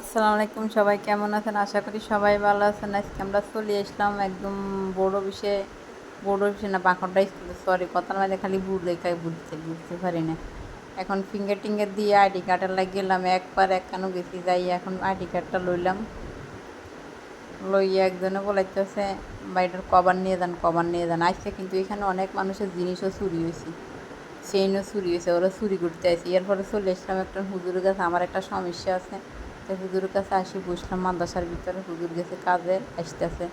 আসসালামু আলাইকুম, সবাই কেমন আছেন? আশা করি সবাই ভালো আছেন। আজকে আমরা চলে আসলাম একদম বড় বিষয়ে বড় বিষয় না বাঁকড়টা স্কুলে সরি কথার মাঝে খালি বুড় দেখায়, বুঝতে বুঝতে পারি না। এখন ফিঙ্গার টিঙ্গার দিয়ে আইডি কার্ডের লাগে গেলাম একবার একখানো গেছি, যাই, এখন আইডি কার্ডটা লইলাম। লইয়া একজনে বলাইতেছে বাড়িটার কভার নিয়ে যান, কভার নিয়ে যান। আজকে কিন্তু এখানে অনেক মানুষের জিনিসও চুরি হয়েছে সেইনও চুরি হয়েছে, ওরা চুরি করতে আসে। এরপরে চলে এসলাম একটা হুজুরের কাছে, আমার একটা সমস্যা আছে। তো হুজুরের কাছে আসি, বসলাম মাদ্রাসার ভিতরে, হুজুর গেছে কাজে, আসতেছে।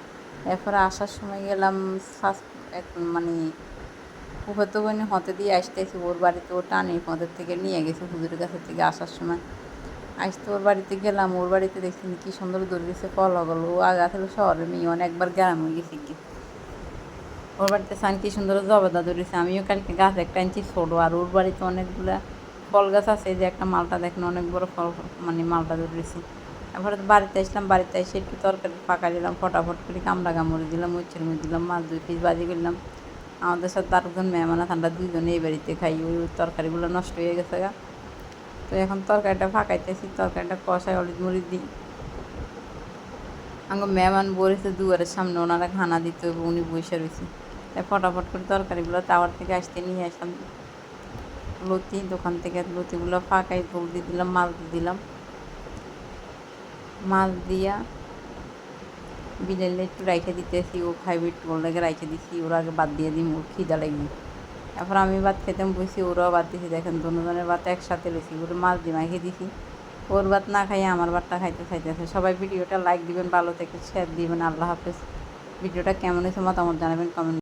এরপরে আসার সময় গেলাম শ্বাস এক মানে ফুফাতো বোন হতে দিয়ে আসতেছি, ওর বাড়িতে ও টানে পদের থেকে নিয়ে গেছে, হুজুরের কাছে থেকে আসার সময়। আসতে ওর বাড়িতে গেলাম, ওর বাড়িতে দেখছি কি সুন্দর দৌড় গেছে কল গেল, ও আগে আসলে শহরের মেয়ে অনেকবার গ্রামে গেছি কি ওর বাড়িতে সান কি সুন্দর জবাদা ধরেছে আমিও কালকে গাছ একটা আনছি ছোটো, আর ওর বাড়িতে অনেকগুলা ফল গাছ আছে যে একটা মালটা দেখেন, অনেক বড় ফল মানে মালটা ধরেছি। তারপরে বাড়িতে আসলাম, বাড়িতে এসে একটু তরকারি পাকা দিলাম, ফটাফট করে কামড়া কামড়ে দিলাম, উচ্ছের মুড়ি দিলাম, মাছ দুই পিস বাজি করলাম। আমাদের সাথে আরেকজন মেহমান আমরা দুইজনে এই বাড়িতে খাই, ওই তরকারিগুলো নষ্ট হয়ে গেছে গা। তো এখন তরকারিটা ফাঁকাইতেছি, তরকারিটা কষায় হলুদ মুড়ি দিই। আমার মেহমান বলেছে দুয়ারের সামনে ওনারা খানা দিতে উনি বসে রয়েছে। তাই ফটাফট করে তরকারিগুলো টাওয়ার থেকে আসতে নিয়ে আসলাম। লতি, দোকান থেকে লতিগুলো ফাঁকাই ফুল দিয়ে দিলাম মাছ দিলাম। মাছ দিয়া বিলেলে একটু রাইখে দিতেছি, ও খাইবে একটু ওটাকে রাইখে দিছি, ওরা আগে বাদ দিয়ে দিই ওর খিদা লাগবে তারপর আমি ভাত খেতে বসি ওরাও বাদ দিছি, দেখেন দুজনের ভাত একসাথে রয়েছি ওর মাছ দিয়ে মাখিয়ে দিছি। ওর ভাত না খাইয়ে আমার ভাতটা খাইতে খাইতেছে সবাই ভিডিওটা লাইক দিবেন, ভালো থেকে শেয়ার দিবেন, আল্লাহ হাফেজ। ভিডিওটা কেমন হয়েছে মতামত জানাবেন কমেন্ট